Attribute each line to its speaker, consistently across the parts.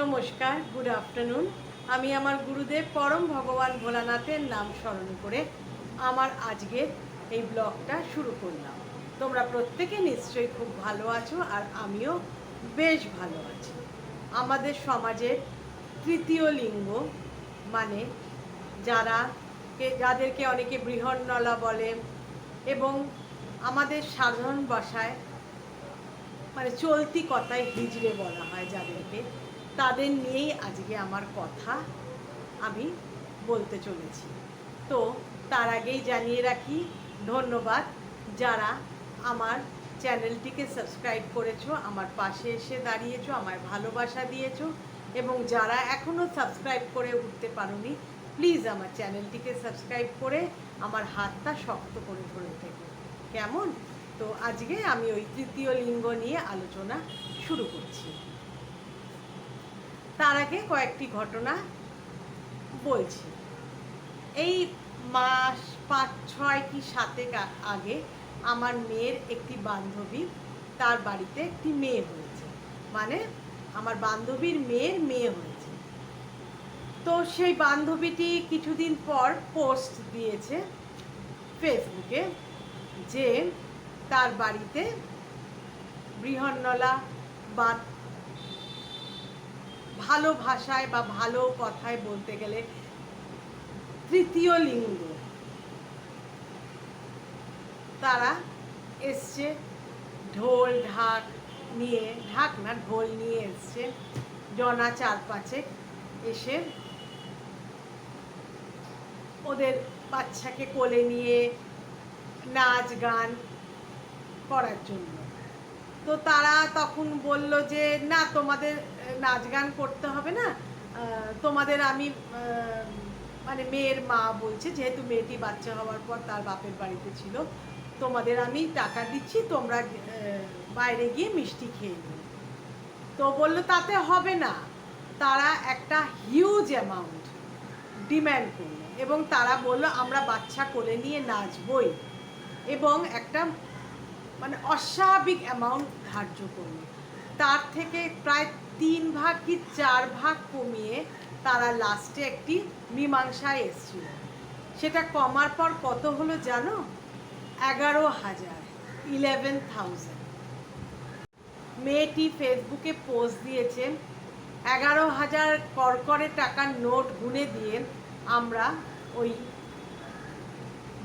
Speaker 1: নমস্কার good afternoon আমি আমার গুরুদেব পরম ভগবান ভোলানাথের নাম স্মরণ করে আমার আজকের এই ব্লগটা শুরু করলাম। তোমরা প্রত্যেকে নিশ্চয়ই খুব ভালো আছো আর আমিও বেশ ভালো আছি। আমাদের সমাজের তৃতীয় লিঙ্গ মানে যারা যাদেরকে অনেকে বৃহন্নলা বলে এবং আমাদের সাধারণ ভাষায় মানে চলতি কথায় হিজড়ে বলা হয় যাদেরকে। তাদের নিয়েই আজকে আমার কথা আমি বলতে চলেছি। তো তার আগেই জানিয়ে রাখি, ধন্যবাদ যারা আমার চ্যানেলটিকে সাবস্ক্রাইব করেছ, আমার পাশে এসে দাঁড়িয়েছো আমার ভালোবাসা দিয়েছ এবং যারা এখনও সাবস্ক্রাইব করে উঠতে পারোনি, প্লিজ আমার চ্যানেলটিকে সাবস্ক্রাইব করে আমার হাতটা শক্ত করে ধরে থেকো। কেমন? তো আজকে আমি ওই তৃতীয় লিঙ্গ নিয়ে আলোচনা শুরু করছি। তার আগে কয়েকটি ঘটনা বলছি। এই মাস পাঁচ, ছয় কি সাতেক আগে আমার মেয়ের একটি বান্ধবী তার বাড়িতে একটি মেয়ে হয়েছে। মানে আমার বান্ধবীর মেয়ের মেয়ে হয়েছে। তো সেই বান্ধবীটি কিছুদিন পর পোস্ট দিয়েছে ফেসবুকে যে তার বাড়িতে বৃহন্নলা বা ভালো ভাষায় বা ভালো কথায় বলতে গেলে তৃতীয় লিঙ্গ। তারা এসছে ঢোল ঢাক নিয়ে, ঢাক না, ঢোল নিয়ে এসছে। জনা চার পাঁচেক এসে ওদের বাচ্চাকে কোলে নিয়ে নাচ গান করার জন্য। তো তারা তখন বলল যে, না, তোমাদের নাচ গান করতে হবে না। তোমাদের আমি মানে মেয়ের মা বলছে, যেহেতু মেয়েটি বাচ্চা হওয়ার পর তার বাপের বাড়িতে ছিল, তোমাদের আমি টাকা দিচ্ছি, তোমরা বাইরে গিয়ে মিষ্টি খেয়ে নিও। তো বলল, তাতে হবে না। তারা একটা হিউজ অ্যামাউন্ট ডিম্যান্ড করল এবং তারা বলল, আমরা বাচ্চা কোলে নিয়ে নাচবই। এবং একটা মানে অস্বাভাবিক অ্যামাউন্ট ধার্য করল। তার থেকে প্রায় তিন ভাগ কি চার ভাগ কমিয়ে তারা লাস্টে একটি মীমাংসায় এসেছিল। সেটা কমার পর কত হলো জানো? এগারো হাজার ইলেভেন থাউজেন্ড মেয়েটি ফেসবুকে পোস্ট দিয়েছেন এগারো হাজার করকরে টাকার নোট গুনে দিয়ে আমরা ওই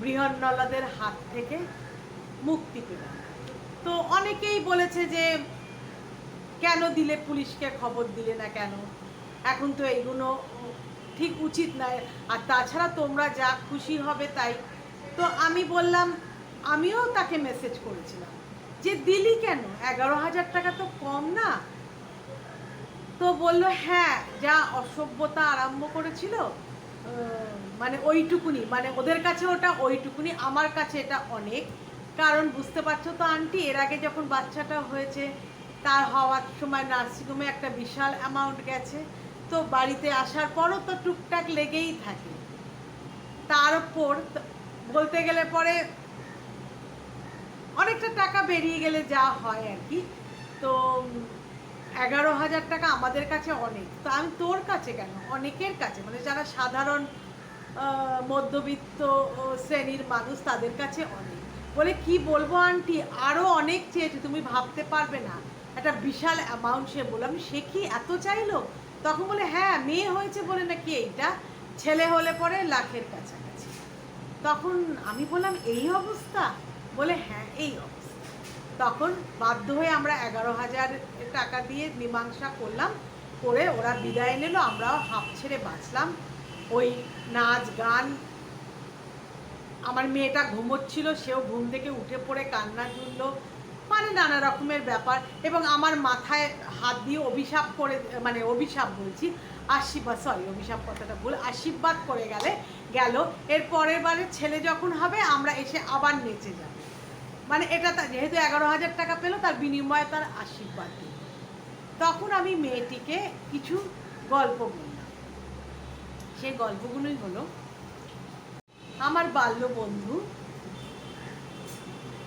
Speaker 1: বৃহন্নলাদের হাত থেকে মুক্তি পেলাম। তো অনেকেই বলেছে যে, কেন দিলে পুলিশকে খবর দিলে না কেন? এখন তো এইগুলো ঠিক উচিত নয় আর তাছাড়া তোমরা যা খুশি হবে তাই। তো আমি বললাম, আমিও তাকে মেসেজ করেছিলাম যে, দিলি কেন? এগারো হাজার টাকা তো কম না? তো বলল হ্যাঁ যা অসভ্যতা আরম্ভ করেছিল মানে ওইটুকুনি মানে ওদের কাছে ওটা ওইটুকুনি, আমার কাছে এটা অনেক। কারণ বুঝতে পারছ তো, আন্টি, এর আগে যখন বাচ্চাটা হয়েছে, তার হওয়ার সময় নার্সিংহোমে একটা বিশাল অ্যামাউন্ট গেছে। তো বাড়িতে আসার পরও তো টুকটাক লেগেই থাকে। তার ওপর বলতে গেলে পরে অনেকটা টাকা বেরিয়ে গেলে যা হয় আর কি। তো এগারো হাজার টাকা আমাদের কাছে অনেক। তো আমি তোর কাছে কেন? অনেকের কাছে। মানে যারা সাধারণ মধ্যবিত্ত শ্রেণির মানুষ, তাদের কাছে অনেক। বলে, কি বলব আন্টি? আরও অনেক চেয়েছে, তুমি ভাবতে পারবে না। একটা বিশাল অ্যামাউন্ট সে বললাম সে কি এত চাইলো? তখন বলে হ্যাঁ মেয়ে হয়েছে বলে নাকি এইটা। ছেলে হলে পরে লাখের কাছাকাছি। তখন আমি বললাম, এই অবস্থা? বলে হ্যাঁ এই অবস্থা। তখন বাধ্য হয়ে আমরা এগারো হাজার টাকা দিয়ে মীমাংসা করলাম, করে ওরা বিদায় নিল, আমরাও হাঁপ ছেড়ে বাঁচলাম। ওই নাচ, গান আমার মেয়েটা ঘুমোচ্ছিল, সেও ঘুম থেকে উঠে পড়ে কান্না জুড়লো মানে নানা রকমের ব্যাপার। এবং আমার মাথায় হাত দিয়ে অভিশাপ করে মানে অভিশাপ বলছি, আশীর্বাদ সরি অভিশাপ কথাটা ভুল, আশীর্বাদ করে গেলে, গেল। এর পরের বারে ছেলে যখন হবে, আমরা এসে আবার নেচে যাব। মানে এটা যেহেতু এগারো হাজার টাকা পেল, তার বিনিময়ে তার আশীর্বাদ দিল। তখন আমি মেয়েটিকে কিছু গল্প বললাম। সেই গল্পগুলোই হলো আমার বাল্য বন্ধু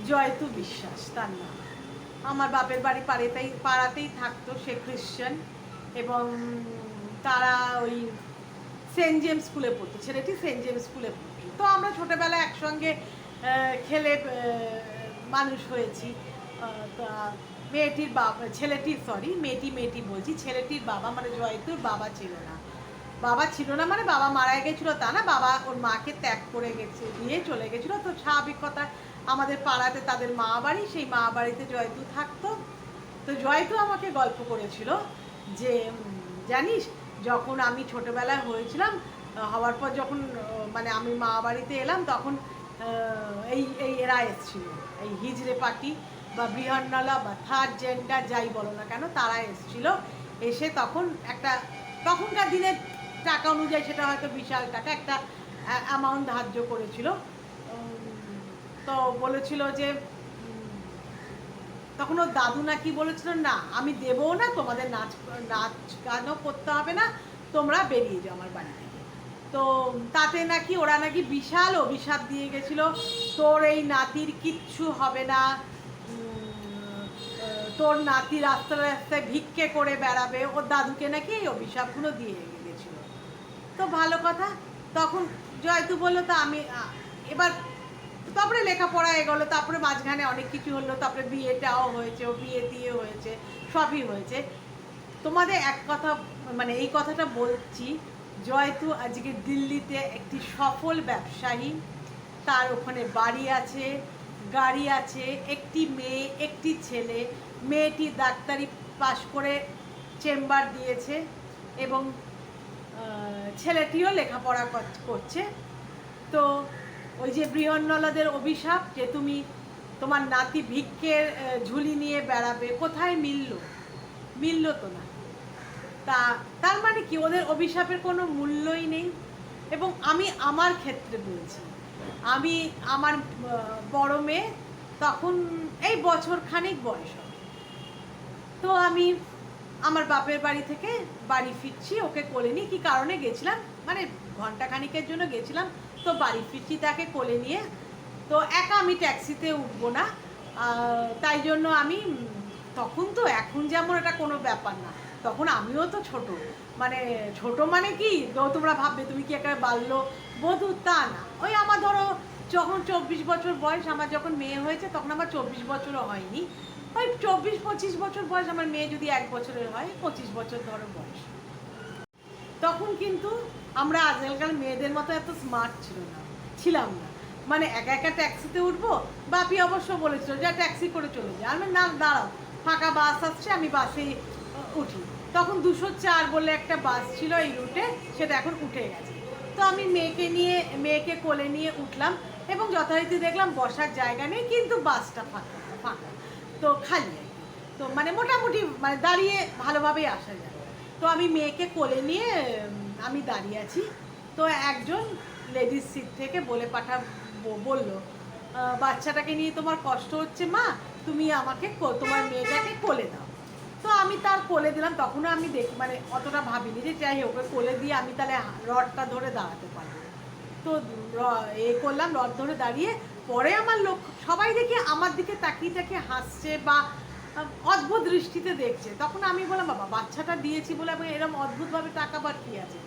Speaker 1: জয়তু বিশ্বাস, তার নাম। আমার বাপের বাড়ি পাড়েতেই, পাড়াতেই থাকতো সে খ্রিশ্চান এবং তারা ওই সেন্ট জেমস স্কুলে পড়তো, ছেলেটি সেন্ট জেমস স্কুলে পড়তো। তো আমরা ছোটোবেলায় একসঙ্গে খেলে মানুষ হয়েছি। তা মেয়েটির বাবা ছেলেটির সরি মেয়েটি মেয়েটি বলছি, ছেলেটির বাবা মানে জয়তুর বাবা ছিল না। বাবা ছিল না মানে বাবা মারা গেছিল তা না, বাবা ওর মাকে ত্যাগ করে গেছে, দিয়ে চলে গেছিল। তো স্বাভাবিক কথা, আমাদের পাড়াতে তাদের মা বাড়ি, সেই মা বাড়িতে জয়তু থাকতো। তো জয়তু আমাকে গল্প করেছিল যে জানিস, যখন আমি ছোটবেলায় হয়েছিলাম হওয়ার পর যখন মানে আমি মা বাড়িতে এলাম, তখন এই এই এরা এসছিল। এই হিজড়ে পার্টি বা বৃহন্নলা বা থার্ড জেন্ডার যাই বলো না কেন, তারা এসছিল। এসে তখন একটা, তখনকার দিনের টাকা অনুযায়ী সেটা হয়তো বিশাল টাকা, একটা অ্যামাউন্ট ধার্য করেছিল। তো বলেছিল যে তখন ওর দাদু নাকি বলেছিল, না, আমি দেবো না, তোমাদের নাচ নাচ গানও করতে হবে না, তোমরা বেরিয়ে যাও আমার বাড়ি থেকে। তো তাতে নাকি ওরা নাকি বিশাল অভিশাপ দিয়ে গেছিল, তোর এই নাতির কিচ্ছু হবে না। তোর নাতি রাস্তায় রাস্তায় ভিক্ষে করে বেড়াবে, ওর দাদুকে নাকি এই অভিশাপগুলো দিয়ে তো ভালো কথা। তখন জয়তু বলল, তো আমি এবার তারপরে লেখাপড়া এগোলো তারপরে মাঝখানে অনেক কিছু হলো। তারপরে বিয়েটাও হয়েছে, ও বিয়ে দিয়ে হয়েছে, সবই হয়েছে। তোমাদের এক কথা মানে এই কথাটা বলছি জয়তু আজকে দিল্লিতে একটি সফল ব্যবসায়ী। তার ওখানে বাড়ি আছে, গাড়ি আছে, একটি মেয়ে, একটি ছেলে। মেয়েটি ডাক্তারি পাশ করে চেম্বার দিয়েছে এবং ছেলেটিও লেখাপড়া কর- করছে। তো ওই যে বৃহন্নলাদের অভিশাপ যে তুমি তোমার নাতি ভিক্ষের ঝুলি নিয়ে বেড়াবে, কোথায় মিলল? মিলল তো না। তা তার মানে কি? ওদের অভিশাপের কোনো মূল্যই নেই। এবং আমি আমার ক্ষেত্রে বলছি, আমি আমার বড় মেয়ে তখন এই বছর খানিক বয়স হবে। তো আমি আমার বাপের বাড়ি থেকে বাড়ি ফিরছি, ওকে কোলে নিয়ে কী কারণে গেছিলাম? মানে ঘণ্টা খানিকের জন্য গেছিলাম, তো বাড়ি ফিরছি তাকে কোলে নিয়ে। তো একা আমি ট্যাক্সিতে উঠবো না তাই জন্য আমি তখন তো এখন যেমন এটা কোনো ব্যাপার না, তখন আমিও তো ছোট। মানে ছোট মানে কি? তোমরা ভাববে, তুমি কি একটা বাল্য বধূ? তা না। ওই আমার ধরো, যখন চব্বিশ বছর বয়স, আমার যখন মেয়ে হয়েছে, তখন আমার চব্বিশ বছরও হয়নি। ওই চব্বিশ, পঁচিশ বছর বয়স আমার মেয়ে যদি এক বছরের হয়, পঁচিশ বছর ধরো বয়স। তখন কিন্তু আমরা আজকালকার মেয়েদের মতো এত স্মার্ট ছিল না, ছিলাম না। মানে একা একা ট্যাক্সিতে উঠবো, বাপি অবশ্য বলেছিল, যা ট্যাক্সি করে চলে যায় আমি না, দাঁড়াও, ফাঁকা বাস আসছে, আমি বাসে উঠি। তখন দুশো চার বলে একটা বাস ছিল এই রুটে সেটা এখন উঠে গেছে। তো আমি মেয়েকে নিয়ে, মেয়েকে কোলে নিয়ে উঠলাম এবং যথারীতি দেখলাম বসার জায়গা নেই, কিন্তু বাসটা ফাঁকা ফাঁকা। তো খালি। তো মানে মোটামুটি মানে দাঁড়িয়ে ভালোভাবেই আসা যায়। তো আমি মেয়েকে কোলে নিয়ে আমি দাঁড়িয়ে আছি। তো একজন লেডিস সিট থেকে বলে পাঠা বলল বাচ্চাটাকে নিয়ে তোমার কষ্ট হচ্ছে মা, তুমি আমাকে তোমার মেয়েটাকে কোলে দাও। তো আমি তার কোলে দিলাম, তখনও আমি দেখি মানে অতটা ভাবিনি যে যাই ওকে কোলে দিয়ে আমি তাহলে রডটা ধরে দাঁড়াতে পারব। তো এ করলাম, রড ধরে দাঁড়িয়ে পরে আমার লোক, সবাই দেখি আমার দিকে তাকিয়ে তাকিয়ে হাসছে বা অদ্ভুত দৃষ্টিতে দেখছে। তখন আমি বললাম, বাবা, বাচ্চাটা দিয়েছি বলে আমি এরকম অদ্ভুতভাবে টাকাবার কি আছে?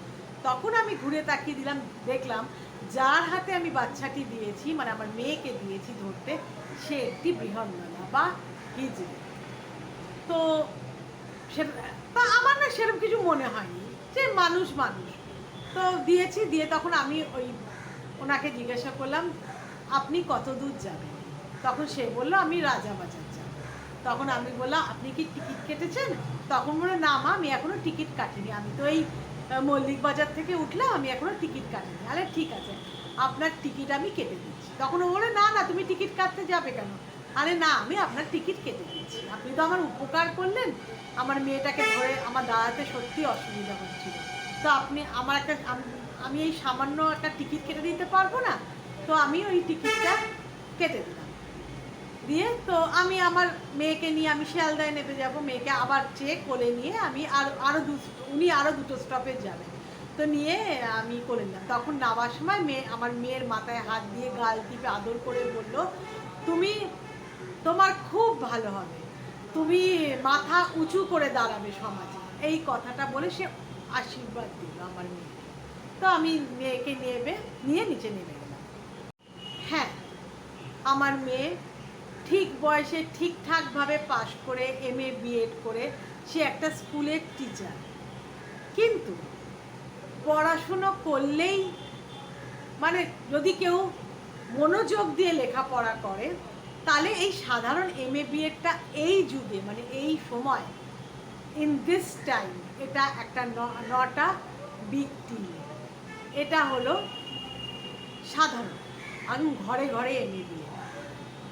Speaker 1: তখন আমি ঘুরে তাকিয়ে দিলাম, দেখলাম যার হাতে আমি বাচ্চাটি দিয়েছি মানে আমার মেয়েকে দিয়েছি ধরতে, সে একটি বৃহন্নলা বা হিজড়ে। তো সে, তা আমার না সেরকম কিছু মনে হয়নি, যে মানুষ মানুষ। তো দিয়েছি, দিয়ে তখন আমি ওই ওনাকে জিজ্ঞাসা করলাম, আপনি কত দূর যাবেন? তখন সে বলল, আমি রাজা বাজার যাব। তখন আমি বললাম, আপনি কি টিকিট কেটেছেন? তখন বলে না মা, আমি এখনও টিকিট কাটিনি। আমি তো এই মল্লিক বাজার থেকে উঠলাম, আমি এখনও টিকিট কাটিনি। আরে ঠিক আছে, আপনার টিকিট আমি কেটে দিচ্ছি। তখন ও বলে না না, তুমি টিকিট কাটতে যাবে কেন? আরে না, আমি আপনার টিকিট কেটে দিচ্ছি। আপনি তো আমার উপকার করলেন। আমার মেয়েটাকে ধরে আমার দাঁড়াতে সত্যি অসুবিধা হচ্ছিল। তো আপনি আমার একটা আমি এই সামান্য একটা টিকিট কেটে দিতে পারব না? তো আমি ওই টিকিটটা কেটে দিলাম। দিয়ে তো আমি আমার মেয়েকে নিয়ে আমি শিয়ালদায় নেমে যাব, মেয়েকে আবার চেক কোলে নিয়ে আমি আর আরও দু, উনি আরও দুটো স্টপেজ যাবেন তো নিয়ে আমি করে নিলাম। তখন নামার সময় মেয়ে, আমার মেয়ের মাথায় হাত দিয়ে গাল টিপে আদর করে বলল, তুমি, তোমার খুব ভালো হবে। তুমি মাথা উঁচু করে দাঁড়াবে সমাজে। এই কথাটা বলে সে আশীর্বাদ দিল আমার মেয়েকে। তো আমি মেয়েকে নেবে, নিয়ে নিচে নেমে গেলাম। হ্যাঁ আমার মেয়ে ঠিক বয়সে ঠিকঠাকভাবে পাশ করে এম এ বিএড করে সে একটা স্কুলের টিচার কিন্তু পড়াশুনো করলেই মানে যদি কেউ মনোযোগ দিয়ে লেখাপড়া করে, তাহলে এই সাধারণ এম এ বিএডটা এই যুগে মানে এই সময় ইন দিস টাইম এটা একটা নটা বিগ টিম এটা হলো সাধারণ আমি ঘরে ঘরে এম এ বিএড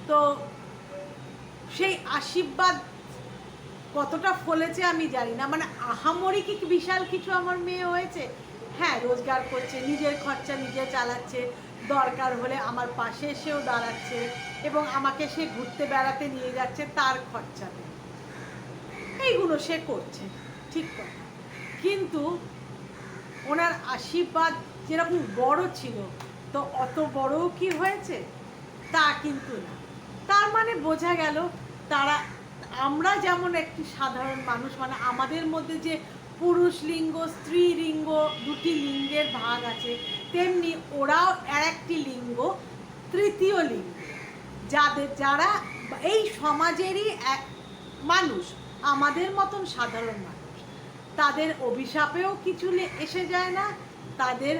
Speaker 1: তো সেই আশীর্বাদ কতটা ফলেছে আমি জানি না। মানে আহামরি কি বিশাল কিছু আমার মেয়ে হয়েছে? হ্যাঁ রোজগার করছে, নিজের খরচা নিজে চালাচ্ছে, দরকার হলে আমার পাশে এসেও দাঁড়াচ্ছে এবং আমাকে সে ঘুরতে বেড়াতে নিয়ে যাচ্ছে তার খরচাতে। এইগুলো সে করছে, ঠিক কথা। কিন্তু ওনার আশীর্বাদ যেরকম বড় ছিল, তো অত বড়ও কি হয়েছে? তা কিন্তু না। তার মানে বোঝা গেল তারা, আমরা যেমন একটি সাধারণ মানুষ মানে আমাদের মধ্যে যে পুরুষ লিঙ্গ, স্ত্রী লিঙ্গ দুটি লিঙ্গের ভাগ আছে, তেমনি ওরাও একটি লিঙ্গ, তৃতীয় লিঙ্গ যাদের যারা, এই সমাজেরই এক মানুষ, আমাদের মতন সাধারণ মানুষ তাদের অভিশাপেও কিছু এসে যায় না, তাদের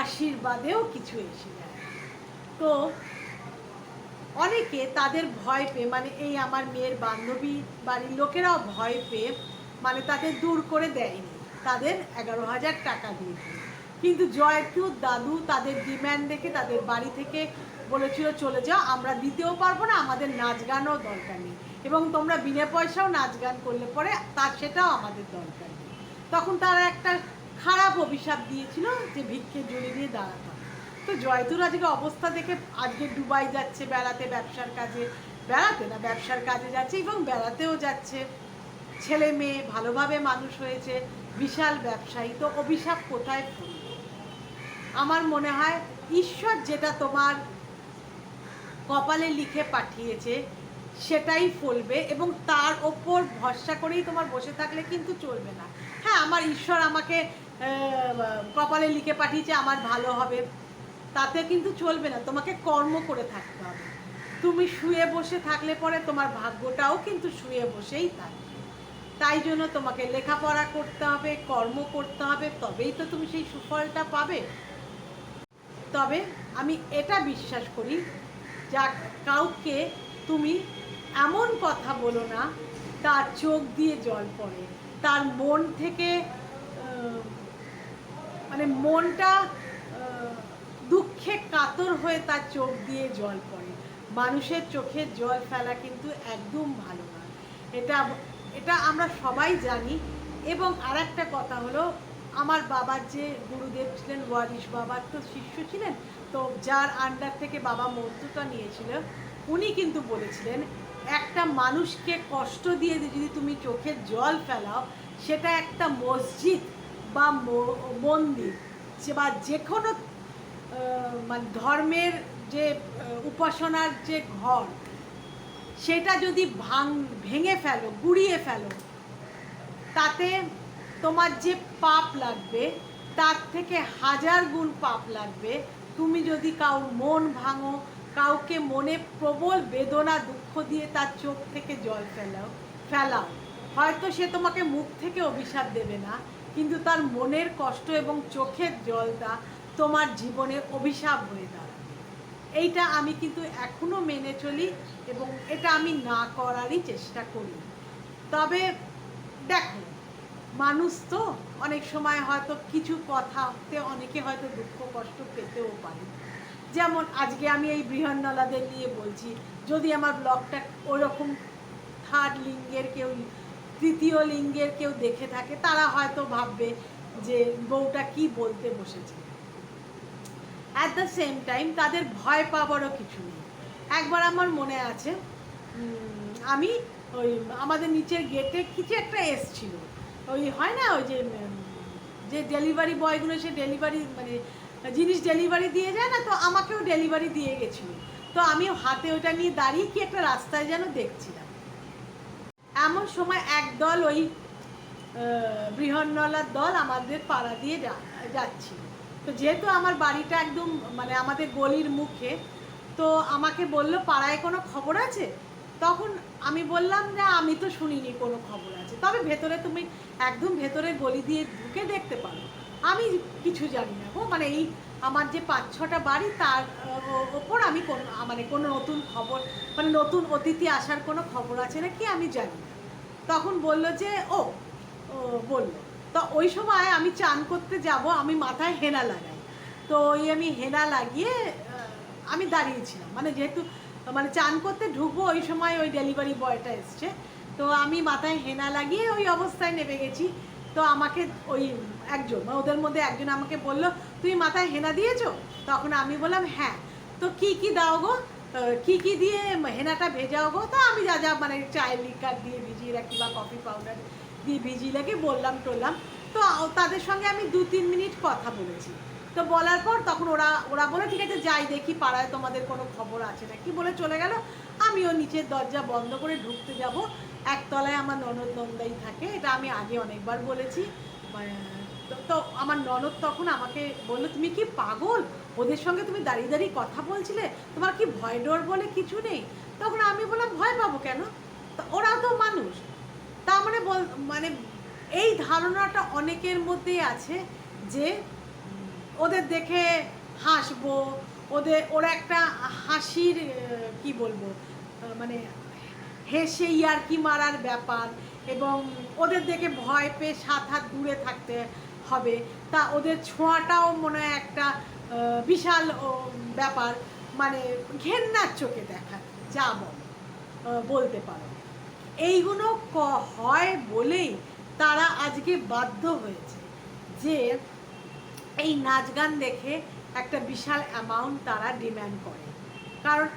Speaker 1: আশীর্বাদেও কিছু এসে যায়। তো অনেকে তাদের ভয় পেয়ে মানে এই আমার মেয়ের বান্ধবী বাড়ির লোকেরাও ভয় পেয়ে মানে তাদের দূর করে দেয়নি। তাদের এগারো হাজার টাকা দিয়েছিল কিন্তু জয়তুর দাদু তাদের ডিম্যান্ড দেখে তাদের বাড়ি থেকে বলেছিল, চলে যাও, আমরা দিতেও পারব না, আমাদের নাচ গানও দরকার নেই। এবং তোমরা বিনা পয়সাও নাচ গান করলে পরে তার সেটাও আমাদের দরকার নেই। তখন তারা একটা খারাপ অভিশাপ দিয়েছিল যে ভিক্ষে জুড়ে দিয়ে দাঁড়াতে তো জয়তুর আজকে অবস্থা দেখে আজকে দুবাই যাচ্ছে, বেড়াতে, ব্যবসার কাজে। বেড়াতে না, ব্যবসার কাজে যাচ্ছে এবং বেড়াতেও যাচ্ছে। ছেলে মেয়ে ভালোভাবে মানুষ হয়েছে, বিশাল ব্যবসায়ী। তো অভিশাপ কোথায়? আমার মনে হয় ঈশ্বর যেটা তোমার কপালে লিখে পাঠিয়েছে, সেটাই ফলবে এবং তার ওপর ভরসা করেই তোমার বসে থাকলে কিন্তু চলবে না। হ্যাঁ আমার ঈশ্বর আমাকে কপালে লিখে পাঠিয়েছে, আমার ভালো হবে। তাতে কিন্তু চলবে না। তোমাকে কর্ম করে থাকতে হবে। তুমি শুয়ে বসে থাকলে পরে তোমার ভাগ্যটাও কিন্তু শুয়ে বসেই থাকবে। তাই জন্য তোমাকে লেখাপড়া করতে হবে, কর্ম করতে হবে, তবেই তো তুমি সেই সুফলটা পাবে। তবে আমি এটা বিশ্বাস করি, যা কাউকে তুমি এমন কথা বলো না, তার চোখ দিয়ে জল পড়ে। তার মন থেকে মানে মনটা দুঃখে কাতর হয়ে তার চোখ দিয়ে জল পড়ে। মানুষের চোখে জল ফেলা কিন্তু একদম ভালো না। এটা এটা আমরা সবাই জানি। এবং আর একটা কথা হলো, আমার বাবার যে গুরুদেব ছিলেন, ওয়ারিশ বাবার তো শিষ্য ছিলেন, তো যার আন্ডার থেকে বাবা মন্ত্রটা নিয়েছিল, উনি কিন্তু বলেছিলেন, একটা মানুষকে কষ্ট দিয়ে যদি তুমি চোখের জল ফেলাও, সেটা একটা মসজিদ বা মন্দির বা যে কোনো মানে ধর্মের যে উপাসনার যে ঘর, সেটা যদি ভাঙ, ভেঙে ফেলো, গুড়িয়ে ফেলো, তাতে তোমার যে পাপ লাগবে, তার থেকে হাজার গুণ পাপ লাগবে। তুমি যদি কাউর মন ভাঙো, কাউকে মনে প্রবল বেদনা, দুঃখ দিয়ে তার চোখ থেকে জল ফেলাও ফেলাও। হয়তো সে তোমাকে মুখ থেকে অভিশাপ দেবে না, কিন্তু তার মনের কষ্ট এবং চোখের জলটা তোমার জীবনে অভিশাপ হয়ে দাঁড়াবে। এইটা আমি কিন্তু এখনও মেনে চলি এবং এটা আমি না করারই চেষ্টা করি। তবে দেখো, মানুষ তো অনেক সময় হয়তো কিছু কথাতে অনেকে হয়তো দুঃখ কষ্ট পেতেও পারে। যেমন আজকে আমি এই বৃহন্নলাদের নিয়ে বলছি, যদি আমার ব্লগটা ওরকম থার্ড লিঙ্গের কেউ, তৃতীয় লিঙ্গের কেউ দেখে থাকে, তারা হয়তো ভাববে যে বউটা কি বলতে বসেছে। অ্যাট দ্য সেম টাইম তাদের ভয় পাওয়ারও কিছু নেই। একবার আমার মনে আছে আমি ওই আমাদের নিচের গেটে কিছু একটা এসছিল। ওই হয় না, ওই যে যে ডেলিভারি বয়গুলো সে ডেলিভারি মানে জিনিস ডেলিভারি দিয়ে যায় না, তো আমাকেও ডেলিভারি দিয়ে গেছিল। তো আমি হাতে ওটা নিয়ে দাঁড়িয়ে কি একটা রাস্তায় যেন দেখছিলাম। এমন সময় একদল ওই বৃহন্নলার দল আমাদের পাড়া দিয়ে যাচ্ছিল। তো যেহেতু আমার বাড়িটা একদম মানে আমাদের গলির মুখে, তো আমাকে বলল, পাড়ায় কোনো খবর আছে? তখন আমি বললাম যে আমি তো শুনিনি কোনো খবর আছে। তবে ভেতরে তুমি একদম ভেতরে গলি দিয়ে ঢুকে দেখতে পারো। আমি কিছু জানি না গো। মানে এই আমার যে পাঁচ, ছটা বাড়ি, তার ওপর আমি কোনো মানে কোনো নতুন খবর মানে নতুন অতিথি আসার কোনো খবর আছে নাকি আমি জানি না। তখন বলল যে, ও ও, বলল। তো ওই সময় আমি চান করতে যাব, আমি মাথায় হেনা লাগাই। তো ওই আমি হেনা লাগিয়ে আমি দাঁড়িয়েছিলাম। মানে যেহেতু মানে চান করতে ঢুকবো, ওই সময় ওই ডেলিভারি বয়টা এসছে। তো আমি মাথায় হেনা লাগিয়ে ওই অবস্থায় নেমে গেছি। তো আমাকে ওই একজন ওদের মধ্যে একজন আমাকে বলল তুমি মাথায় হেনা দিয়েছ? তখন আমি বললাম হ্যাঁ। তো কি কি দাও গো? কি কি দিয়ে হেনাটা ভেজাও গো? তো আমি যা যা মানে চায়ের লিকার দিয়ে ভিজিয়ে রাখি বা কফি পাউডার রাখি বললাম, টললাম। তো তাদের সঙ্গে আমি দু তিন মিনিট কথা বলেছি। তো বলার পর তখন ওরা ওরা বলে ঠিক আছে, যাই দেখি পাড়ায় তোমাদের কোনো খবর আছে নাকি? বলে চলে গেল। আমিও নিচের দরজা বন্ধ করে ঢুকতে যাব। একতলায় আমার ননদ নন্দাই থাকে, এটা আমি আগে অনেকবার বলেছি। তো- আমার ননদ তখন আমাকে বলল, তুমি কি পাগল? ওদের সঙ্গে তুমি দাঁড়িয়ে দাঁড়িয়ে কথা বলছিলে? তোমার কি ভয় ডর বলে কিছু নেই? তখন আমি বললাম, ভয় পাবো কেন? তো ওরাও তো মানুষ। তার মানে বল মানে এই ধারণাটা অনেকের মধ্যেই আছে যে ওদের দেখে হাসবো, ওদের, ওরা একটা হাসির কি বলব মানে হেসে ইয়ার্কি মারার ব্যাপার এবং ওদের দেখে ভয় পেয়ে সাত হাত দূরে থাকতে হবে। তা ওদের ছোঁয়াটাও মনে হয় একটা বিশাল ব্যাপার। মানে ঘেন্নার চোখে দেখা, যা বলো বলতে পারো। এইগুলো ক- হয় বলেই তারা আজকে বাধ্য হয়েছে যে এই নাচ গান দেখে একটা বিশাল অ্যামাউন্ট তারা ডিম্যান্ড করে। কারণ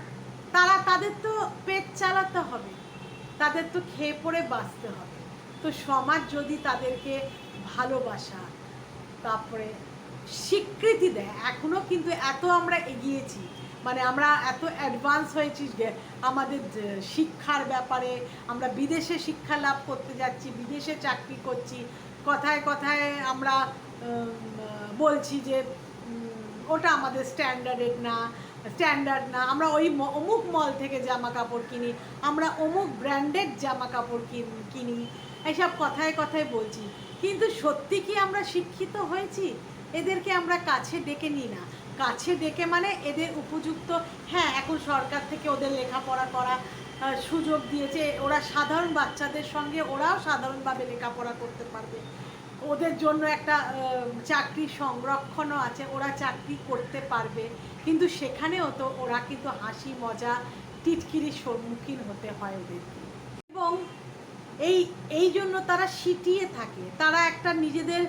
Speaker 1: তারা, তাদের তো পেট চালাতে হবে, তাদের তো খেয়ে পড়ে বাঁচতে হবে। তো সমাজ যদি তাদেরকে ভালোবাসা, তারপরে স্বীকৃতি দেয় এখনও কিন্তু এত আমরা এগিয়েছি মানে আমরা এত অ্যাডভান্স হয়েছি আমাদের শিক্ষার ব্যাপারে, আমরা বিদেশে শিক্ষা লাভ করতে যাচ্ছি, বিদেশে চাকরি করছি, কথায় কথায় আমরা বলছি যে ওটা আমাদের স্ট্যান্ডার্ডের না স্ট্যান্ডার্ড না। আমরা ওই অমুক মল থেকে জামা কাপড় কিনি, আমরা অমুক ব্র্যান্ডেড জামা কাপড় কিন- কিনি, এইসব কথায় কথায় বলছি। কিন্তু সত্যি কি আমরা শিক্ষিত হয়েছি? এদেরকে আমরা কাছে ডেকে নিই না। কাছে ডেকে মানে এদের উপযুক্ত হ্যাঁ এখন সরকার থেকে ওদের লেখাপড়া করা সুযোগ দিয়েছে। ওরা সাধারণ বাচ্চাদের সঙ্গে ওরাও সাধারণভাবে লেখাপড়া করতে পারবে। ওদের জন্য একটা চাকরি সংরক্ষণও আছে, ওরা চাকরি করতে পারবে। কিন্তু সেখানেও তো ওরা কিন্তু হাসি, মজা, টিটকিরির সম্মুখীন হতে হয় ওদেরকে এবং এই এই জন্য তারা সিটিয়ে থাকে। তারা একটা নিজেদের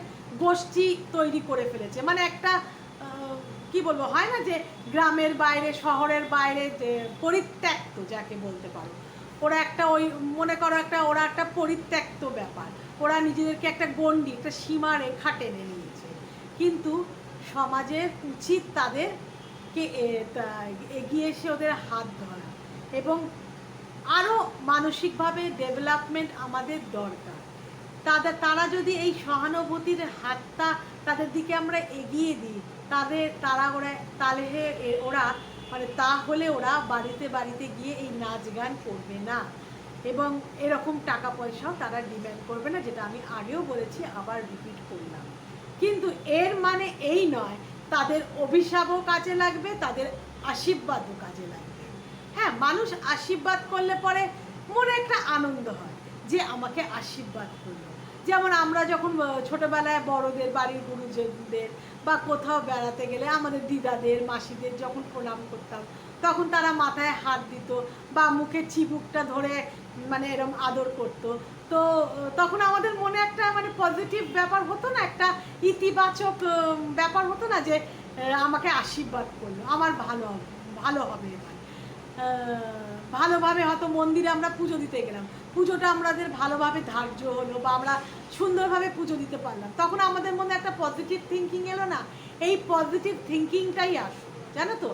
Speaker 1: গোষ্ঠী তৈরি করে ফেলেছে। মানে একটা কি বলব, হয় না যে গ্রামের বাইরে, শহরের বাইরে, যে পরিত্যক্ত যাকে বলতে পারো। ওরা একটা ওই, মনে করো একটা, ওরা একটা পরিত্যক্ত ব্যাপার। ওরা নিজেদেরকে একটা গণ্ডি, একটা সীমা রেখা টেনে নিয়েছে। কিন্তু সমাজের উচিত তাদেরকে এগিয়ে এসে ওদের হাত ধরা। এবং আরও মানসিকভাবে ডেভেলপমেন্ট আমাদের দরকার। তাদের, তারা যদি এই সহানুভূতির হাতটা তাদের দিকে আমরা এগিয়ে দিই তাদের তারা ওরা তাহলে ওরা মানে তাহলে ওরা বাড়িতে বাড়িতে গিয়ে এই নাচ গান করবে না। এবং এরকম টাকা পয়সাও তারা ডিম্যান্ড করবে না, যেটা আমি আগেও বলেছি, আবার রিপিট করলাম। কিন্তু এর মানে এই নয়, তাদের অভিশাপও কাজে লাগবে, তাদের আশীর্বাদও কাজে লাগবে। হ্যাঁ মানুষ আশীর্বাদ করলে পরে মনে একটা আনন্দ হয় যে আমাকে আশীর্বাদ করল। যেমন আমরা যখন ছোটবেলায় বড়দের বাড়ির গুরুজনদের বা কোথাও বেড়াতে গেলে আমাদের দিদাদের, মাসিদের যখন প্রণাম করতাম, তখন তারা মাথায় হাত দিত বা মুখে চিবুকটা ধরে মানে এরম আদর করত। তো, তখন আমাদের মনে একটা মানে পজিটিভ ব্যাপার হতো না, একটা ইতিবাচক ব্যাপার হতো না যে আমাকে আশীর্বাদ করল। আমার ভালো হবে ভালো হবে এবার। ভালোভাবে হয়তো মন্দিরে আমরা পুজো দিতে গেলাম। পুজোটা আমাদের ভালোভাবে ধার্য হলো বা আমরা সুন্দরভাবে পুজো দিতে পারলাম। তখন আমাদের মধ্যে একটা পজিটিভ থিঙ্কিং এলো না? এই পজিটিভ থিঙ্কিংটাই আসলো, জানো তো?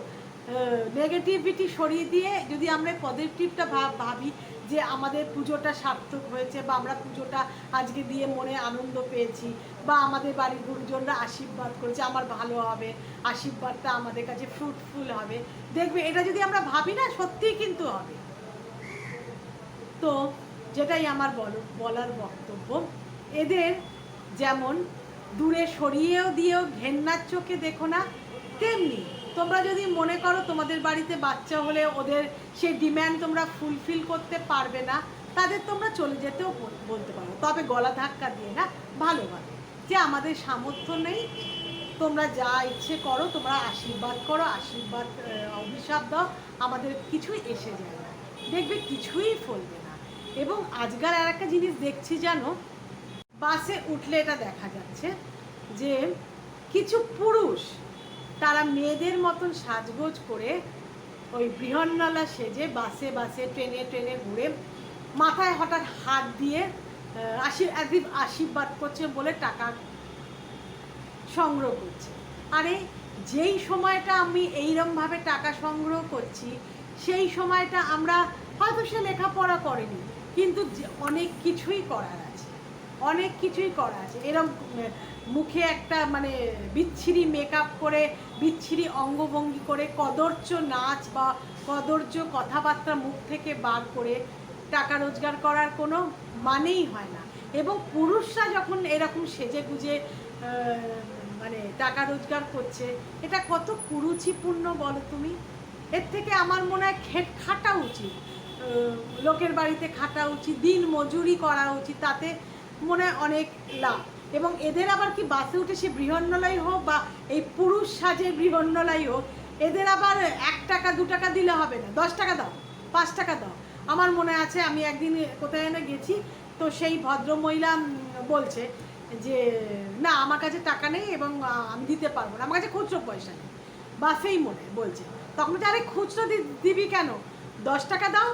Speaker 1: নেগেটিভিটি সরিয়ে দিয়ে যদি আমরা পজিটিভটা ভাব ভাবি যে আমাদের পুজোটা সার্থক হয়েছে বা আমরা পুজোটা আজকে দিয়ে মনে আনন্দ পেয়েছি বা আমাদের বাড়ির গুরুজনরা আশীর্বাদ করেছে, আমার ভালো হবে, আশীর্বাদটা আমাদের কাছে ফ্রুটফুল হবে, দেখবে এটা যদি আমরা ভাবি না সত্যিই কিন্তু হবে। তো যেটাই আমার বল- বলার বক্তব্য। এদের যেমন দূরে সরিয়েও দিয়েও ঘেন্নার চোখে দেখো না, তেমনি তোমরা যদি মনে করো তোমাদের বাড়িতে বাচ্চা হলে ওদের সেই ডিম্যান্ড তোমরা ফুলফিল করতে পারবে না, তাদের তোমরা চলে যেতেও বলতে পারো। তবে গলা ধাক্কা দিয়ে না ভালোভাবে যে আমাদের সামর্থ্য নেই, তোমরা যা ইচ্ছে করো, তোমরা আশীর্বাদ করো, আশীর্বাদ অভিশাপ দাও, আমাদের কিছুই এসে যায় না। দেখবে কিছুই ফলবে না। এবং আজকাল আর একটা জিনিস দেখছি জানো? বাসে উঠলে এটা দেখা যাচ্ছে যে কিছু পুরুষ তারা মেয়েদের মতন সাজগোজ করে ওই বৃহন্নলা সেজে বাসে বাসে ট্রেনে ট্রেনে ঘুরে মাথায় হঠাৎ হাত দিয়ে আহ, আশী একদিন আশীর্বাদ করছে বলে টাকা সংগ্রহ করছে। আরে যেই সময়টা আমি এইরমভাবে টাকা সংগ্রহ করছি সেই সময়টা আমরা হয়তো সে লেখাপড়া করেনি। কিন্তু অনেক কিছুই করার আছে। অনেক কিছুই করা আছে। এরম মুখে একটা মানে বিচ্ছিরি মেকআপ করে, বিচ্ছিরি অঙ্গভঙ্গি করে, কদর্য নাচ বা কদর্য কথাবার্তা মুখ থেকে বার করে টাকা রোজগার করার কোনো মানেই হয় না। এবং পুরুষরা যখন এরকম সেজে গুজে মানে টাকা রোজগার করছে, এটা কত কুরুচিপূর্ণ বলো তুমি? এর থেকে আমার মনে হয় খেট খাটা উচিত। লোকের বাড়িতে খাটা উচিত, দিন মজুরি করা উচিত, তাতে মনে অনেক লাভ। এবং এদের আবার কি বাসে উঠে সে বৃহন্নলাই হোক বা এই পুরুষ সাজে বৃহন্নলাই হোক, এদের আবার এক টাকা, দু টাকা দিলে হবে না। দশ টাকা দাও, পাঁচ টাকা দাও। আমার মনে আছে, আমি একদিন কোথায় এনে গেছি, তো সেই ভদ্র মহিলা বলছে যে, না, আমার কাছে টাকা নেই এবং আমি দিতে পারব না। আমার কাছে খুচরো পয়সা নেই। বাসেই মনে বলছে। তখন আরে, খুচরো দিবি কেন? দশ টাকা দাও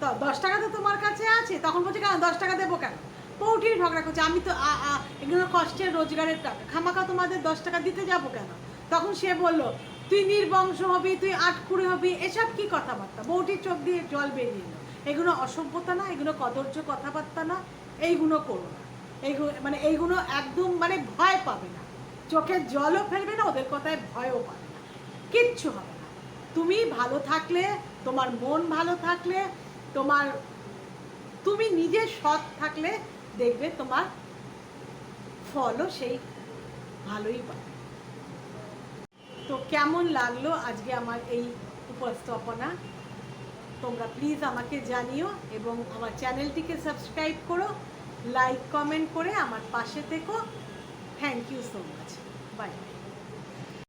Speaker 1: তো দশ টাকা তো তোমার কাছে আছে, তখন বলছে কেন দশ টাকা দেবো কেন? পৌটির ঝগড়া করছে, আমি তো এগুলো কষ্টের রোজগারের টাকা খামাকা তোমাদের দশ টাকা দিতে যাব কেন? তখন সে বলল, তুই নির্বংশ হবি, তুই আটকুড়ে হবি, এসব কি কথাবার্তা? বৌটির চোখ দিয়ে জল বেরিয়ে এগুলো অসভ্যতা না, এগুলো কদর্য কথাবার্তা না, এইগুলো করো না। এইগুলো মানে এইগুলো একদম মানে ভয় পাবে না। চোখের জলও ফেলবে না, ওদের কথায় ভয়ও পাবে না। কিচ্ছু হবে না। তুমি ভালো থাকলে, তোমার মন ভালো থাকলে তোমার, তুমি নিজে সৎ থাকলে দেখবে তোমার ফলও সেই ভালোই পাবে। তো কেমন লাগল আজকে আমার এই উপস্থাপনা? তোমরা প্লিজ আমাকে জানিও এবং আমার চ্যানেলটিকে সাবস্ক্রাইব করো লাইক কমেন্ট করে আমার পাশে থেকো। Thank you so much bye bye